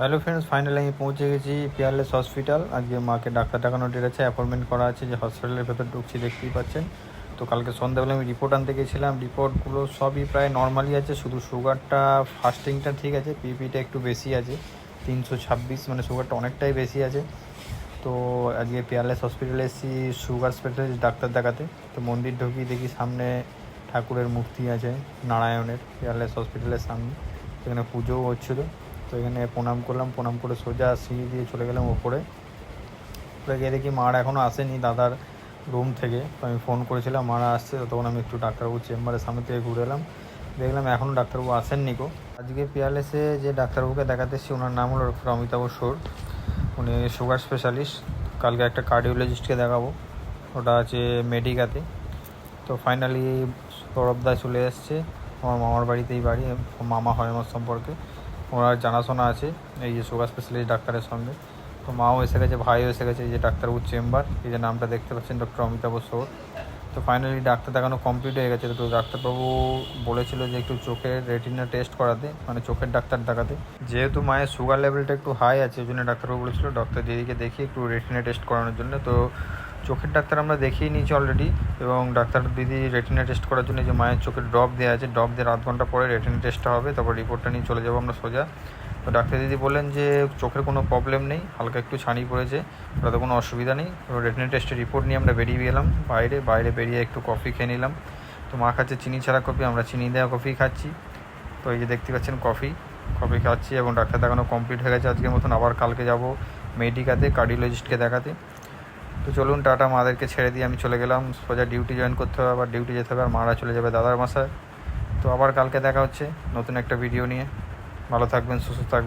Hello friends finally আমি পৌঁছে গেছি পিয়ারলেস হসপিটাল আজকে মাকে ডাক্তার দেখানো ডেট আছে অ্যাপয়েন্টমেন্ট করা আছে যে হসপিটালের ভেতর ঢুকছি, দেখতেই পাচ্ছেন। তো কালকে সন্ধ্যাবেলা আমি রিপোর্ট আনতে গেছিলাম। রিপোর্টগুলো সবই প্রায় নর্মালি আছে, শুধু সুগারটা ফাস্টিংটা ঠিক আছে পিপিটা একটু বেশি আছে, তিনশো ছাব্বিশ মানে সুগারটা অনেকটাই বেশি আছে। তো আজকে পিয়ারলেস হসপিটালে এসেছি সুগার স্পেশালিস্ট ডাক্তার দেখাতে। তো মন্দির ঢুকি দেখি সামনে ঠাকুরের মূর্তি আছে, নারায়ণের পিয়ারলেস হসপিটালের সামনে। সেখানে পুজোও হচ্ছিল। তো এখানে প্রণাম করলাম, প্রণাম করে সোজা সিঁড়ি দিয়ে চলে গেলাম ওপরে। ওপরে গিয়ে দেখি মার এখনও আসেনি দাদার রুম থেকে। তো আমি ফোন করেছিলাম, মারা আসছে তখন আমি একটু ডাক্তারবাবু চেম্বারের সামনে থেকে ঘুরে এলাম। দেখলাম এখনও ডাক্তারবাবু আসেননি গো। আজকে পিয়ারলেসে যে ডাক্তারবাবুকে দেখাতে এসেছি, ওনার নাম হলো ডক্টর অমিতাভ সোর। উনি সুগার স্পেশালিস্ট। কালকে একটা কার্ডিওলজিস্টকে দেখাবো। ওটা আছে মেডিকাতে। তো ফাইনালি সৌরভদা চলে এসছে। আমার মামার বাড়িতেই বাড়ি। মামা হয় আমার সম্পর্কে। ওনার জানাশোনা আছে, এই যে সুগার স্পেশালিস্ট ডাক্তারের সঙ্গে। তো মাও এসে গেছে, ভাইও এসে গেছে, এই যে ডাক্তারবাবুর চেম্বার, এই যে নামটা দেখতে পাচ্ছেন ডক্টর অমিতাভ সোর। তো ফাইনালি ডাক্তার দেখানো কমপ্লিট হয়ে গেছে, তো ডাক্তারবাবু বলেছিল যে একটু চোখের রেটিনা টেস্ট করাতে মানে চোখের ডাক্তার দেখাতে। যেহেতু মায়ের সুগার লেভেলটা একটু হাই আছে, ওই জন্য ডাক্তারবাবু বলেছিল, ডক্টর দিদিকে দেখি একটু রেটিনা টেস্ট করানোর জন্য। তো চোখের ডাক্তার আমরা দেখিয়ে নিয়েছি অলরেডি এবং ডাক্তার দিদি রেটিনা টেস্ট করার জন্য যে মায়ের চোখের ড্রপ দেওয়া আছে ড্রপ দিয়ে আধ ঘণ্টা পরে রেটিনা টেস্টটা হবে, তারপর রিপোর্টটা নিয়ে চলে যাব আমরা সোজা। তো ডাক্তার দিদি বললেন যে চোখের কোনো প্রবলেম নেই, হালকা একটু ছানি পড়েছে, ওটাতে কোনো অসুবিধা নেই। রেটিনা টেস্টের রিপোর্ট নিয়ে আমরা বেরিয়ে গেলাম বাইরে বাইরে বেরিয়ে একটু কফি খেয়ে নিলাম। তো মা খাচ্ছে চিনি ছাড়া কফি আমরা চিনি দেওয়া কফি খাচ্ছি। তো এই যে দেখতে পাচ্ছেন কফি কফি খাচ্ছি এবং ডাক্তার দেখানো কমপ্লিট হয়ে গেছে। আজকের মতন আবার কালকে যাব মেডিকাতে কার্ডিওলজিস্টকে দেখাতে। তো চলুন, টাটা মাদেরকে ছেড়ে দিয়ে আমি চলে গেলাম। সোজা ডিউটি জয়েন করতে হবে, আবার ডিউটি যেতে হবে, আর মারা চলে যাবে দাদার মাসায় তো আবার কালকে দেখা হচ্ছে নতুন একটা ভিডিও নিয়ে। ভালো থাকবেন, সুস্থ থাকবেন।